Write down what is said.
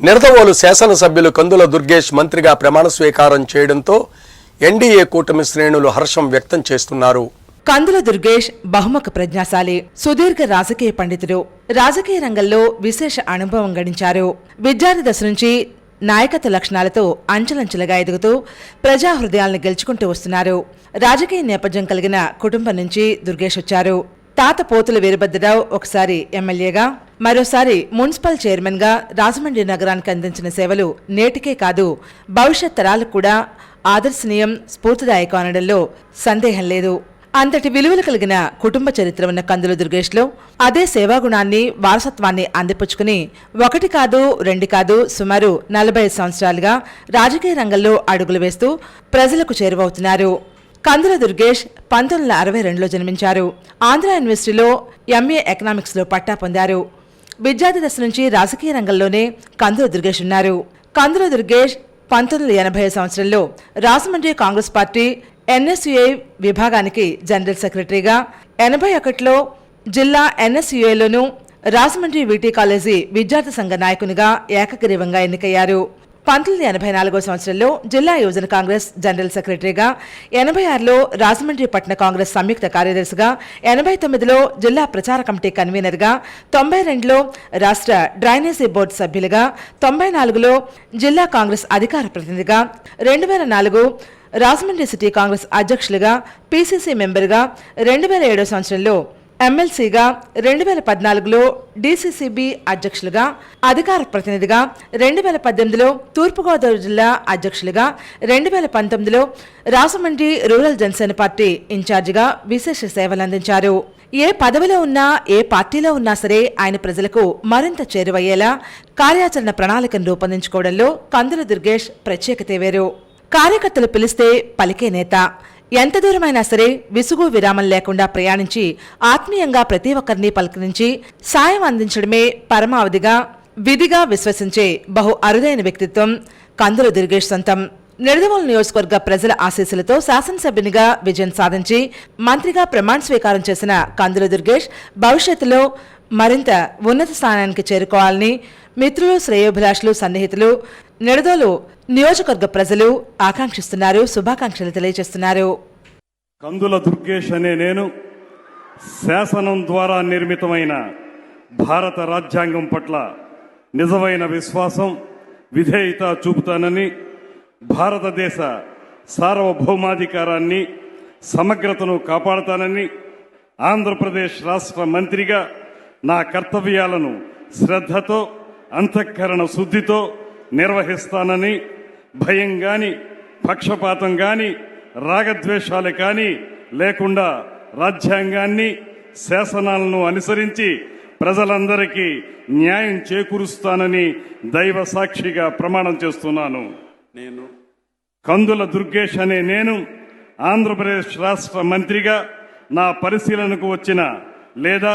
నిడదవోలు శాసనసభ్యులు కందుల దుర్గేష్ మంత్రిగా ప్రమాణ స్వీకారం చేయడంతో ఎన్డీఏ కూటమి శ్రేణులు హర్షం వ్యక్తం చేస్తున్నారు. కందుల దుర్గేష్ బహుముఖ ప్రజ్ఞాశాలి సుదీర్ఘ రాజకీయ పండితుడు రాజకీయ రంగంలో విశేష అనుభవం గడించారు. విద్యార్థి దశ నుంచి నాయకత్వ లక్షణాలతో అంచెలంచెలుగా ఎదుగుతూ ప్రజా హృదయాలను గెలుచుకుంటూ వస్తున్నారు. రాజకీయ నేపథ్యం కలిగిన కుటుంబం నుంచి దుర్గేష్ వచ్చారు. తాత పోతుల వీరభద్రరావు ఒకసారి ఎమ్మెల్యేగా మరోసారి మున్సిపల్ చైర్మన్గా రాజమండ్రి నగరానికి అందించిన సేవలు నేటికే కాదు భవిష్యత్ తరాలకు కూడా ఆదర్శనీయం స్ఫూర్తిదాయకం అనడంలో సందేహం లేదు. అంతటి విలువలు కలిగిన కుటుంబ చరిత్ర ఉన్న కందుల దుర్గేష్లో అదే సేవాగుణాన్ని వారసత్వాన్ని అందిపుచ్చుకుని ఒకటి కాదు రెండు కాదు సుమారు నలభై సంవత్సరాలుగా రాజకీయ రంగంలో అడుగులు వేస్తూ ప్రజలకు చేరువవుతున్నారు. కందుల దుర్గేష్ పంతొమ్మిది వందల అరవై రెండులో జన్మించారు. ఆంధ్ర యూనివర్సిటీలో ఎంఏ ఎకనామిక్స్లో పట్టా పొందారు. విద్యార్థి దశ నుంచి రాజకీయ రంగంలోనే కందుల దుర్గేష్ ఉన్నారు. కందుల దుర్గేష్ పంతొమ్మిది వందల ఎనభై సంవత్సరంలో రాజమండ్రి కాంగ్రెస్ పార్టీ ఎన్ఎస్యుఐ విభాగానికి జనరల్ సెక్రటరీగా ఎనభై ఒకటిలో జిల్లా ఎన్ఎస్యుఐలోను రాజమండ్రి వీటీ కాలేజీ విద్యార్థి సంఘ నాయకునిగా ఏకగ్రీవంగా ఎన్నికయ్యారు. పంతొమ్మిది ఎనభై నాలుగో సంవత్సరంలో జిల్లా యువజన కాంగ్రెస్ జనరల్ సెక్రటరీగా ఎనభై ఆరులో రాజమండ్రి పట్టణ కాంగ్రెస్ సంయుక్త కార్యదర్శిగా ఎనభై తొమ్మిదిలో జిల్లా ప్రచార కమిటీ కన్వీనర్గా తొంభై రెండులో రాష్ట్ర డ్రైనేజీ బోర్డు సభ్యులుగా తొంభై నాలుగులో జిల్లా కాంగ్రెస్ అధికార ప్రతినిధిగా రెండు వేల నాలుగు రాజమండ్రి సిటీ కాంగ్రెస్ అధ్యక్షులుగా పీసీసీ మెంబర్గా రెండు వేల ఏడో సంవత్సరంలో ఎమ్మెల్సీగా రెండు వేల పద్నాలుగులో డీసీసీబీ అధ్యక్షులుగా అధికార ప్రతినిధిగా రెండు వేల పద్దెనిమిదిలో తూర్పుగోదావరి జిల్లా అధ్యక్షులుగా రెండు వేల పంతొమ్మిదిలో రాజమండ్రి రూరల్ జనసేన పార్టీ ఇన్ఛార్జిగా విశేష సేవలందించారు. ఏ పదవిలో ఉన్నా ఏ పార్టీలో ఉన్నా సరే ఆయన ప్రజలకు మరింత చేరువయ్యేలా కార్యాచరణ ప్రణాళికను రూపొందించుకోవడంలో కందుల దుర్గేష్ ప్రత్యేకత వేరు. కార్యకర్తలు పిలిస్తే పలికే నేత ఎంత దూరమైనా సరే విసుగు విరామం లేకుండా ప్రయాణించి ఆత్మీయంగా ప్రతి ఒక్కరిని పలకరించి సాయం అందించడమే పరమావధిగా విధిగా విశ్వసించే బహు అరుదైన వ్యక్తిత్వం కందుల దుర్గేష్ సొంతం. నిడదవోలు నియోజకవర్గ ప్రజల ఆశీస్సులతో శాసనసభ్యునిగా విజయం సాధించి మంత్రిగా ప్రమాణ స్వీకారం చేసిన కందుల దుర్గేష్ భవిష్యత్తులో మరింత ఉన్నత స్థానానికి చేరుకోవాలని మిత్రులు శ్రేయోభిలాషులు సన్నిహితులు నిడదోలు నియోజకవర్గ ప్రజలు ఆకాంక్షిస్తున్నారు శుభాకాంక్షలు తెలియజేస్తున్నారు. కందుల దుర్గేష్ అనే నేను శాసనం ద్వారా నిర్మితమైన భారత రాజ్యాంగం పట్ల నిజమైన విశ్వాసం విధేయత చూపుతానని భారతదేశ సార్వభౌమాధికారాన్ని సమగ్రతను కాపాడుతానని ఆంధ్రప్రదేశ్ రాష్ట్ర మంత్రిగా నా కర్తవ్యాలను శ్రద్ధతో అంతఃకరణ శుద్ధితో నిర్వహిస్తానని భయం గాని పక్షపాతం గాని రాగద్వేషాలు కానీ లేకుండా రాజ్యాంగాన్ని శాసనాలను అనుసరించి ప్రజలందరికీ న్యాయం చేకూరుస్తానని దైవ సాక్షిగా ప్రమాణం చేస్తున్నాను. నేను కందుల దుర్గేష్ అనే నేను ఆంధ్రప్రదేశ్ రాష్ట్ర మంత్రిగా నా పరిశీలనకు వచ్చిన లేదా